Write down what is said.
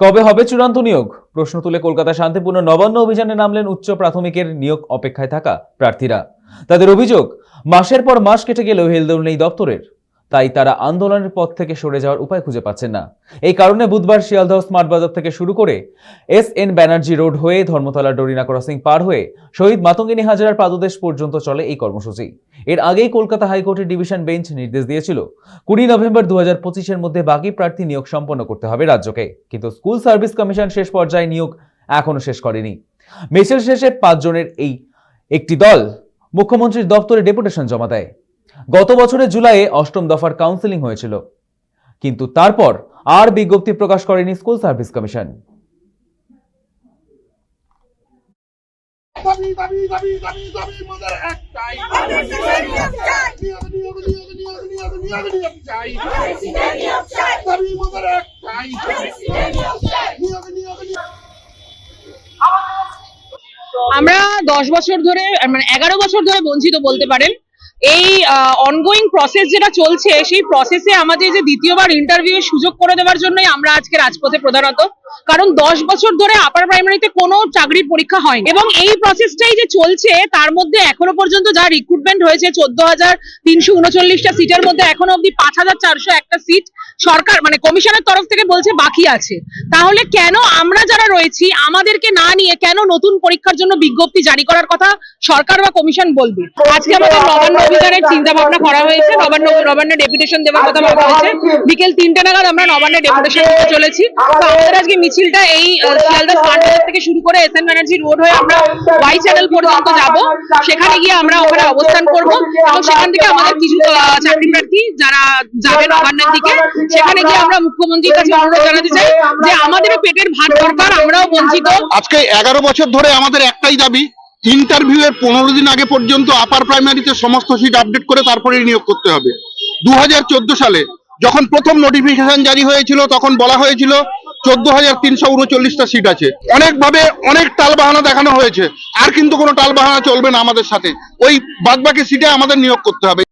কবে হবে চূড়ান্ত নিয়োগ? প্রশ্ন তুলে কলকাতা শান্তিপূর্ণ নবান্ন অভিযানে নামলেন উচ্চ প্রাথমিকের নিয়োগ অপেক্ষায় থাকা প্রার্থীরা। তাদের অভিযোগ, মাসের পর মাস কেটে গেলেও হেলদোল নেই দপ্তরের। তাই তারা আন্দোলনের পথ থেকে সরে যাওয়ার উপায় খুঁজে পাচ্ছেন না। এই কারণে বুধবার শিয়ালদহ স্মার্ট বাজার থেকে শুরু করে এস এন ব্যানার্জি রোড হয়ে ধর্মতলা ডরিনা ক্রসিং পার হয়ে শহীদ মাতঙ্গিনী হাজারার পাদদেশ পর্যন্ত চলে এই কর্মসূচি। এর আগেই কলকাতা হাইকোর্টের ডিভিশন বেঞ্চ নির্দেশ দিয়েছিল, কুড়ি নভেম্বর দু হাজার পঁচিশের মধ্যে বাকি প্রার্থী নিয়োগ সম্পন্ন করতে হবে রাজ্যকে। কিন্তু স্কুল সার্ভিস কমিশন শেষ পর্যায়ে নিয়োগ এখনও শেষ করেনি। মিছিল শেষে পাঁচজনের এই একটি দল মুখ্যমন্ত্রীর দপ্তরে ডেপুটেশন জমা দেয়। গত বছরের জুলাইয়ে অষ্টম দফার কাউন্সেলিং হয়েছিল। কিন্তু তারপর আর বিজ্ঞপ্তি প্রকাশ করেনি স্কুল সার্ভিস কমিশন। আমরা দশ বছর ধরে মানে এগারো বছর ধরে বঞ্চিত বলতে পারেন এই অনগোয়িং প্রসেস যেটা চলছে, সেই প্রসেসে আমাদের যে দ্বিতীয়বার ইন্টারভিউ সুযোগ করে দেওয়ার জন্যই আমরা আজকে রাজপথে প্রধানত কারণ দশ বছর ধরে আপার প্রাইমারিতে কোনো চাকরির পরীক্ষা হয়নি। এবং এই প্রসেসটাই যে চলছে, তার মধ্যে এখনও পর্যন্ত যা রিক্রুটমেন্ট হয়েছে, চোদ্দ হাজার তিনশো উনচল্লিশটা সিটের মধ্যে এখনও অব্দি পাঁচ হাজার চারশো একটা সিট সরকার মানে কমিশনের তরফ থেকে বলছে বাকি আছে। তাহলে কেন আমরা যারা রয়েছি, আমাদেরকে না নিয়ে কেন নতুন পরীক্ষার জন্য বিজ্ঞপ্তি জারি করার কথা সরকার বা কমিশন বলবে? আজকে আমাদের নবান্ন অভিযানের চিন্তা ভাবনা করা হয়েছে, নবান্ন, নবান্নে ডেপুটেশন দেওয়ার কথা ভাবা হয়েছে। বিকেল তিনটে নাগাদ আমরা নবান্নে ডেপুটেশন চলেছি। তো আমাদের আজকে মিছিলটা এই শিয়ালদা স্মার্ট বাজার থেকে শুরু করে এস এন ব্যানার্জি রোড হয়ে আমরা ওয়াই চ্যানেল পর্যন্ত যাব। সেখানে গিয়ে আমরা ওখানে অবস্থান করব এবং সেখান থেকে আমাদের কিছু চাকরি প্রার্থী যারা যাবে নবান্নের দিকে, সেখানে গিয়ে আমরা মুখ্যমন্ত্রীর কাছে অনুরোধ জানাতে চাই যে আমাদের পেটের ভাত দরকার, আমরাও বঞ্চিত। আজকে এগারো বছর ধরে আমাদের একটাই দাবি ইন্টারভিউ এর পনেরো দিন আগে পর্যন্ত আপার প্রাইমারিতে সমস্ত সিট আপডেট করে তারপরে নিয়োগ করতে হবে। দু হাজার চোদ্দ সালে যখন প্রথম নোটিফিকেশন জারি হয়েছিল, তখন বলা হয়েছিল চোদ্দ হাজার তিনশো উনচল্লিশটা সিট আছে। অনেকভাবে অনেক টাল বাহানা দেখানো হয়েছে। আর কিন্তু কোনো টাল বাহানা চলবে না আমাদের সাথে। ওই বাদবাকি সিটে আমাদের নিয়োগ করতে হবে।